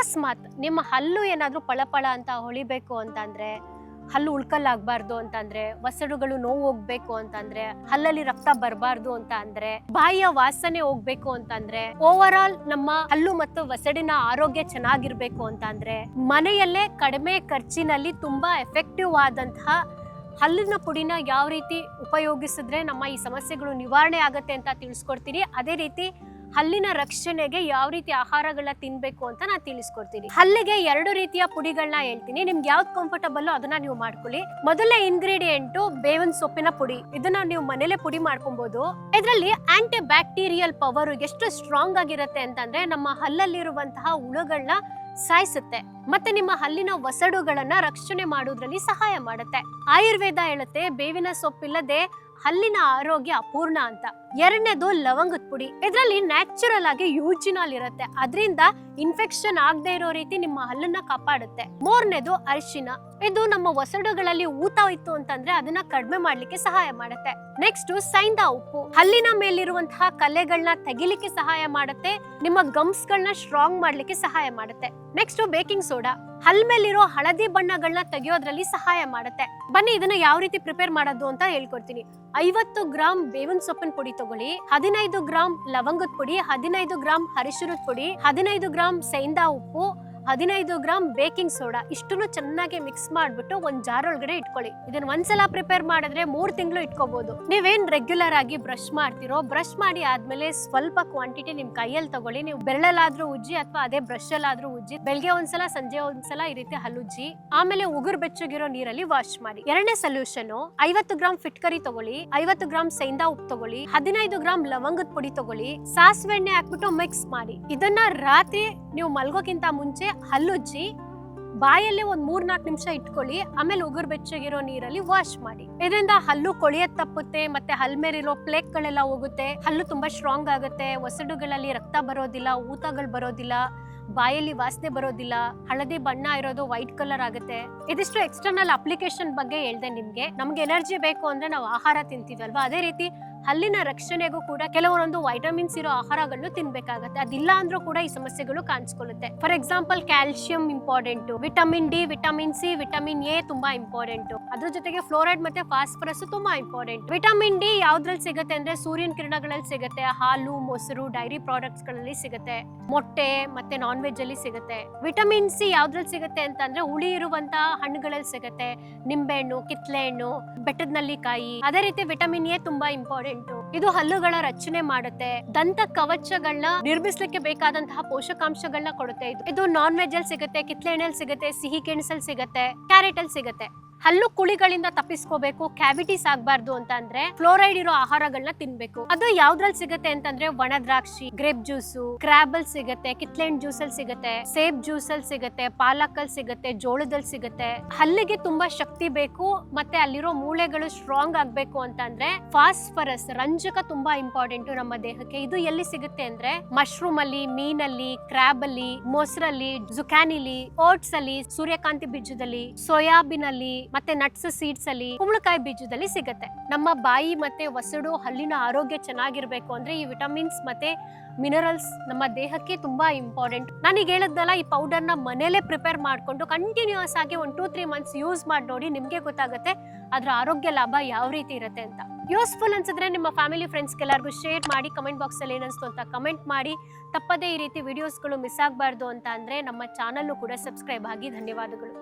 ಅಕಸ್ಮಾತ್ ನಿಮ್ಮ ಹಲ್ಲು ಏನಾದ್ರೂ ಪಳಪಳ ಅಂತ ಹೊಳಿಬೇಕು ಅಂತಂದ್ರೆ, ಹಲ್ಲು ಉಳ್ಕಲ್ಲಾಗ್ಬಾರ್ದು ಅಂತಂದ್ರೆ ವಸಡುಗಳು ನೋವು ಹೋಗ್ಬೇಕು ಅಂತಂದ್ರೆ, ಹಲ್ಲಲ್ಲಿ ರಕ್ತ ಬರಬಾರ್ದು ಅಂತ ಅಂದ್ರೆ ಬಾಯಿಯ ವಾಸನೆ ಹೋಗ್ಬೇಕು ಅಂತಂದ್ರೆ ಓವರ್ ಆಲ್ ನಮ್ಮ ಹಲ್ಲು ಮತ್ತು ವಸಡಿನ ಆರೋಗ್ಯ ಚೆನ್ನಾಗಿರ್ಬೇಕು ಅಂತ ಅಂದ್ರೆ ಮನೆಯಲ್ಲೇ ಕಡಿಮೆ ಖರ್ಚಿನಲ್ಲಿ ತುಂಬಾ ಎಫೆಕ್ಟಿವ್ ಆದಂತಹ ಹಲ್ಲಿನ ಪುಡಿನ ಯಾವ ರೀತಿ ಉಪಯೋಗಿಸಿದ್ರೆ ನಮ್ಮ ಈ ಸಮಸ್ಯೆಗಳು ನಿವಾರಣೆ ಆಗತ್ತೆ ಅಂತ ತಿಳಿಸ್ಕೊಡ್ತೀನಿ. ಅದೇ ರೀತಿ ಹಲ್ಲಿನ ರಕ್ಷಣೆಗೆ ಯಾವ ರೀತಿ ಆಹಾರಗಳನ್ನ ತಿನ್ಬೇಕು ಅಂತ ನಾನು ತಿಳಿಸ್ಕೊಡ್ತೀನಿ. ಹಲ್ಲಿಗೆ ಎರಡು ರೀತಿಯ ಪುಡಿಗಳನ್ನ ಹೇಳ್ತೀನಿ. ನಿಮ್ಗೆ ಯಾವ್ದು ಕಂಫರ್ಟಬಲ್ ಅದನ್ನ ನೀವು ಮಾಡ್ಕೊಳ್ಳಿ. ಮೊದಲನೇ ಇಂಗ್ರೀಡಿಯೆಂಟ್ ಬೇವಿನ ಸೊಪ್ಪಿನ ಪುಡಿ. ಇದನ್ನ ನೀವು ಮನೇಲೆ ಪುಡಿ ಮಾಡ್ಕೊಬಹುದು ಇದರಲ್ಲಿ ಆಂಟಿ ಬ್ಯಾಕ್ಟೀರಿಯಲ್ ಪವರ್ ಎಷ್ಟು ಸ್ಟ್ರಾಂಗ್ ಆಗಿರುತ್ತೆ ಅಂತಂದ್ರೆ ನಮ್ಮ ಹಲ್ಲಲ್ಲಿರುವಂತಹ ಹುಳುಗಳನ್ನ ಸಾಯಿಸುತ್ತೆ. ಮತ್ತೆ ನಿಮ್ಮ ಹಲ್ಲಿನ ವಸಡುಗಳನ್ನ ರಕ್ಷಣೆ ಮಾಡೋದ್ರಲ್ಲಿ ಸಹಾಯ ಮಾಡುತ್ತೆ. ಆಯುರ್ವೇದ ಹೇಳುತ್ತೆ, ಬೇವಿನ ಸೊಪ್ಪಿಲ್ಲದೆ ಹಲ್ಲಿನ ಆರೋಗ್ಯ ಅಪೂರ್ಣ ಅಂತ. ಎರಡನೇದು ಲವಂಗದ ಪುಡಿ. ಇದರಲ್ಲಿ ನ್ಯಾಚುರಲ್ ಆಗಿ ಯೂಜಿನಾಲ್ ಇರುತ್ತೆ. ಅದರಿಂದ ಇನ್ಫೆಕ್ಷನ್ ಆಗದೆ ಇರೋ ರೀತಿ ನಿಮ್ಮ ಹಲ್ಲನ್ನ ಕಾಪಾಡುತ್ತೆ. ಮೂರನೇದು ಅರಿಶಿನ. ಇದು ನಮ್ಮ ಒಸಡುಗಳಲ್ಲಿ ಊತ ಇತ್ತು ಅಂತಂದ್ರೆ ಅದನ್ನ ಕಡಿಮೆ ಮಾಡ್ಲಿಕ್ಕೆ ಸಹಾಯ ಮಾಡುತ್ತೆ. ನೆಕ್ಸ್ಟ್ ಸೈಂದ ಉಪ್ಪು. ಹಲ್ಲಿನ ಮೇಲಿರುವಂತಹ ಕಲೆಗಳನ್ನ ತೆಗಿಲಿಕ್ಕೆ ಸಹಾಯ ಮಾಡುತ್ತೆ. ನಿಮ್ಮ ಗಮ್ಸ್ ಗಳನ್ನ ಸ್ಟ್ರಾಂಗ್ ಮಾಡ್ಲಿಕ್ಕೆ ಸಹಾಯ ಮಾಡುತ್ತೆ. ನೆಕ್ಸ್ಟ್ ಬೇಕಿಂಗ್ ಸೋಡಾ ಹಲ್ ಮೇಲಿರೋ ಹಳದಿ ಬಣ್ಣಗಳನ್ನ ತೆಗೆಯೋದ್ರಲ್ಲಿ ಸಹಾಯ ಮಾಡುತ್ತೆ. ಬನ್ನಿ ಇದನ್ನ ಯಾವ ರೀತಿ ಪ್ರಿಪೇರ್ ಮಾಡೋದು ಅಂತ ಹೇಳ್ಕೊಡ್ತೀನಿ. ಐವತ್ತು ಗ್ರಾಮ್ ಬೇವಿನ ಸೊಪ್ಪಿನ ಪುಡಿ ತಗೊಳ್ಳಿ, ಹದಿನೈದು ಗ್ರಾಮ್ ಲವಂಗದ ಪುಡಿ, ಹದಿನೈದು ಗ್ರಾಮ್ ಹರಿಶಿರದ ಪುಡಿ, ಹದಿನೈದು ಗ್ರಾಮ್ ಸೈಂದಾ ಉಪ್ಪು ಹದಿನೈದು ಗ್ರಾಮ್ ಬೇಕಿಂಗ್ ಸೋಡಾ ಇಷ್ಟನ್ನು ಚೆನ್ನಾಗಿ ಮಿಕ್ಸ್ ಮಾಡಿಬಿಟ್ಟು ಒಂದು ಜಾರ್ ಒಳಗಡೆ ಇಟ್ಕೊಳ್ಳಿ. ಇದನ್ನ ಒಂದ್ಸಲ ಪ್ರಿಪೇರ್ ಮಾಡಿದ್ರೆ ಮೂರು ತಿಂಗಳು ಇಟ್ಕೋಬಹುದು ನೀವೇನ್ ರೆಗ್ಯುಲರ್ ಆಗಿ ಬ್ರಷ್ ಮಾಡ್ತಿರೋ ಬ್ರಷ್ ಮಾಡಿ ಆದ್ಮೇಲೆ ಸ್ವಲ್ಪ ಕ್ವಾಂಟಿಟಿ ನಿಮ್ ಕೈಯಲ್ಲಿ ತಗೊಳ್ಳಿ. ನೀವು ಬೆರಳಲ್ಲಾದ್ರೂ ಉಜ್ಜಿ ಅಥವಾ ಅದೇ ಬ್ರಷ್ ಅಲ್ಲಾದ್ರೂ ಉಜ್ಜಿ ಬೆಳಗ್ಗೆ ಒಂದ್ಸಲ, ಸಂಜೆ ಒಂದ್ಸಲ ಈ ರೀತಿ ಹಲ್ಲುಜ್ಜಿ ಆಮೇಲೆ ಉಗುರು ಬೆಚ್ಚಗಿರೋ ನೀರಲ್ಲಿ ವಾಶ್ ಮಾಡಿ. ಎರಡನೇ ಸೊಲ್ಯೂಷನ್ ಐವತ್ತು ಗ್ರಾಮ್ ಫಿಟ್ಕರಿ ತಗೊಳ್ಳಿ, ಐವತ್ತು ಗ್ರಾಮ್ ಸೈಂದಾ ಉಪ್ಪು ತಗೊಳ್ಳಿ, ಹದಿನೈದು ಗ್ರಾಮ್ ಲವಂಗದ ಪುಡಿ ತಗೊಳ್ಳಿ ಸಾಸಿವೆ ಎಣ್ಣೆ ಹಾಕ್ಬಿಟ್ಟು ಮಿಕ್ಸ್ ಮಾಡಿ. ಇದನ್ನ ರಾತ್ರಿ ನೀವು ಮಲ್ಗೋಕ್ಕಿಂತ ಮುಂಚೆ ಹಲ್ಲುಜ್ಜಿ, ಬಾಯಲ್ಲಿ ಒಂದು ಮೂರ್ ನಾಲ್ಕು ನಿಮಿಷ ಇಟ್ಕೊಳ್ಳಿ, ಆಮೇಲೆ ಉಗುರು ಬೆಚ್ಚಗಿರೋ ನೀರಲ್ಲಿ ವಾಶ್ ಮಾಡಿ. ಇದರಿಂದ ಹಲ್ಲು ಕೊಳೆಯದ್ ತಪ್ಪುತ್ತೆ, ಮತ್ತೆ ಹಲ್ ಮೇಲಿರೋ ಪ್ಲೇಕ್ ಗಳೆಲ್ಲ ಹೋಗುತ್ತೆ. ಹಲ್ಲು ತುಂಬಾ ಸ್ಟ್ರಾಂಗ್ ಆಗುತ್ತೆ, ಒಸಡುಗಳಲ್ಲಿ ರಕ್ತ ಬರೋದಿಲ್ಲ, ಊತಗಳು ಬರೋದಿಲ್ಲ, ಬಾಯಲ್ಲಿ ವಾಸನೆ ಬರೋದಿಲ್ಲ, ಹಳದಿ ಬಣ್ಣ ಇರೋದು ವೈಟ್ ಕಲರ್ ಆಗುತ್ತೆ. ಇದಿಷ್ಟು ಎಕ್ಸ್ಟರ್ನಲ್ ಅಪ್ಲಿಕೇಶನ್ ಬಗ್ಗೆ ಹೇಳ್ದೆ ನಿಮ್ಗೆ. ನಮ್ಗೆ ಎನರ್ಜಿ ಬೇಕು ಅಂದ್ರೆ ನಾವು ಆಹಾರ ತಿಂತೀವಲ್ವಾ ಅದೇ ರೀತಿ ಹಲ್ಲಿನ ರಕ್ಷಣೆಗೂ ಕೂಡ ಕೆಲವೊಂದು ವೈಟಮಿನ್ಸ್ ಇರೋ ಆಹಾರಗಳನ್ನು ತಿನ್ಬೇಕಾಗತ್ತೆ. ಅದಿಲ್ಲ ಅಂದ್ರೂ ಕೂಡ ಈ ಸಮಸ್ಯೆಗಳು ಕಾಣಿಸ್ಕೊಳ್ಳುತ್ತೆ. For example calcium important vitamin D vitamin C vitamin A ತುಂಬಾ ಇಂಪಾರ್ಟೆಂಟ್ ಅದ್ರ ಜೊತೆಗೆ ಫ್ಲೋರೈಡ್ ಮತ್ತೆ ಫಾಸ್ಫರಸ್ ತುಂಬಾ ಇಂಪಾರ್ಟೆಂಟ್ ವಿಟಮಿನ್ ಡಿ ಯಾವ್ದ್ರಲ್ಲಿ ಸಿಗುತ್ತೆ ಅಂದ್ರೆ ಸೂರ್ಯನ ಕಿರಣಗಳಲ್ಲಿ ಸಿಗುತ್ತೆ. ಹಾಲು, ಮೊಸರು ಡೈರಿ ಪ್ರಾಡಕ್ಟ್ಸ್ಗಳಲ್ಲಿ ಸಿಗುತ್ತೆ. ಮೊಟ್ಟೆ ಮತ್ತೆ ನಾನ್ ವೆಜ್ ಅಲ್ಲಿ ಸಿಗುತ್ತೆ. ವಿಟಮಿನ್ ಸಿ ಯಾವ್ದ್ರಲ್ಲಿ ಸಿಗುತ್ತೆ ಅಂತಂದ್ರೆ ಹುಳಿ ಇರುವಂತಹ ಹಣ್ಣುಗಳಲ್ಲಿ ಸಿಗುತ್ತೆ. ನಿಂಬೆಹಣ್ಣು ಕಿತ್ಲೆ ಹಣ್ಣು ಬೆಟ್ಟದ ನಲ್ಲಿಕಾಯಿ ಅದೇ ರೀತಿ ವಿಟಮಿನ್ ಎ ತುಂಬಾ ಇಂಪಾರ್ಟೆಂಟ್ ಇದು ಹಲ್ಲುಗಳ ರಚನೆ ಮಾಡುತ್ತೆ. ದಂತ ಕವಚಗಳನ್ನ ನಿರ್ಮಿಸಲಿಕ್ಕೆ ಬೇಕಾದಂತಹ ಪೋಷಕಾಂಶಗಳನ್ನ ಕೊಡುತ್ತೆ ಇದು. ಇದು ನಾನ್ ವೆಜ್ ಅಲ್ಲಿ ಸಿಗುತ್ತೆ, ಕಿತ್ಲೆ ಎಣ್ಣೆಲ್ ಸಿಗುತ್ತೆ, ಸಿಹಿ ಗೆಣಸಲ್ಲಿ ಸಿಗುತ್ತೆ ಕ್ಯಾರೆಟ್ ಅಲ್ಲಿ ಸಿಗುತ್ತೆ. ಹಲ್ಲು ಕುಳಿಗಳಿಂದ ತಪ್ಪಿಸ್ಕೋಬೇಕು ಕ್ಯಾವಿಟೀಸ್ ಆಗ್ಬಾರ್ದು ಅಂತ ಅಂದ್ರೆ ಫ್ಲೋರೈಡ್ ಇರೋ ಆಹಾರಗಳನ್ನ ತಿನ್ಬೇಕು. ಅದು ಯಾವ್ದ್ರಲ್ಲಿ ಸಿಗುತ್ತೆ ಅಂತಂದ್ರೆ ಒಣ ದ್ರಾಕ್ಷಿ ಗ್ರೇಪ್ ಜ್ಯೂಸು ಕ್ರಾಬಲ್ ಸಿಗುತ್ತೆ ಕಿತ್ಲೆಂಡ್ ಜ್ಯೂಸ್ ಅಲ್ಲಿ ಸಿಗುತ್ತೆ ಸೇಬ್ ಜ್ಯೂಸ್ ಅಲ್ಲಿ ಸಿಗುತ್ತೆ ಅಲ್ಲಿ ಸಿಗುತ್ತೆ ಜೋಳದಲ್ಲಿ ಸಿಗುತ್ತೆ. ಹಲ್ಲಿಗೆ ತುಂಬಾ ಶಕ್ತಿ ಬೇಕು, ಮತ್ತೆ ಅಲ್ಲಿರೋ ಮೂಳೆಗಳು ಸ್ಟ್ರಾಂಗ್ ಆಗ್ಬೇಕು ಅಂತಂದ್ರೆ ಫಾಸ್ಫರಸ್ ರಂಜಕ ತುಂಬಾ ಇಂಪಾರ್ಟೆಂಟ್ ನಮ್ಮ ದೇಹಕ್ಕೆ. ಇದು ಎಲ್ಲಿ ಸಿಗುತ್ತೆ ಅಂದ್ರೆ ಮಶ್ರೂಮ್ ಅಲ್ಲಿ ಮೀನಲ್ಲಿ ಕ್ರಾಬ್ ಅಲ್ಲಿ ಮೊಸರಲ್ಲಿ ಜುಕ್ಯಾನಿಲಿ ಓಟ್ಸ್ ಅಲ್ಲಿ ಸೂರ್ಯಕಾಂತಿ ಬೀಜದಲ್ಲಿ ಸೋಯಾಬೀನ್ ಅಲ್ಲಿ ಮತ್ತೆ ನಟ್ಸ್ ಸೀಡ್ಸ್ ಅಲ್ಲಿ, ಕುಂಬಳಕಾಯಿ ಬೀಜದಲ್ಲಿ ಸಿಗುತ್ತೆ. ನಮ್ಮ ಬಾಯಿ ಮತ್ತೆ ಒಸಡು ಹಲ್ಲಿನ ಆರೋಗ್ಯ ಚೆನ್ನಾಗಿರ್ಬೇಕು ಅಂದ್ರೆ ಈ ವಿಟಮಿನ್ಸ್ ಮತ್ತೆ ಮಿನರಲ್ಸ್ ನಮ್ಮ ದೇಹಕ್ಕೆ ತುಂಬಾ ಇಂಪಾರ್ಟೆಂಟ್ ನಾನೀಗ ಹೇಳದ್ನಲ್ಲ, ಈ ಪೌಡರ್ನ ಮನೇಲೆ ಪ್ರಿಪೇರ್ ಮಾಡ್ಕೊಂಡು ಕಂಟಿನ್ಯೂಸ್ ಆಗಿ ಒಂದ್ ಟೂ ತ್ರೀ ಮಂತ್ಸ್ ಯೂಸ್ ಮಾಡಿ ನೋಡಿ ನಿಮ್ಗೆ ಗೊತ್ತಾಗುತ್ತೆ ಅದ್ರ ಆರೋಗ್ಯ ಲಾಭ ಯಾವ ರೀತಿ ಇರುತ್ತೆ ಅಂತ. ಯೂಸ್ಫುಲ್ ಅನ್ಸಿದ್ರೆ ನಿಮ್ಮ ಫ್ಯಾಮಿಲಿ ಫ್ರೆಂಡ್ಸ್ಗೆ ಎಲ್ಲರಿಗೂ ಶೇರ್ ಮಾಡಿ ಕಮೆಂಟ್ ಬಾಕ್ಸ್ ಅಲ್ಲಿ ಏನಿಸ್ತು ಅಂತ ಕಮೆಂಟ್ ಮಾಡಿ. ತಪ್ಪದೇ ಈ ರೀತಿ ವಿಡಿಯೋಸ್ಗಳು ಮಿಸ್ ಆಗಬಾರ್ದು ಅಂತ ಅಂದ್ರೆ ನಮ್ಮ ಚಾನಲ್ಲು ಕೂಡ ಸಬ್ಸ್ಕ್ರೈಬ್ ಆಗಿ ಧನ್ಯವಾದಗಳು.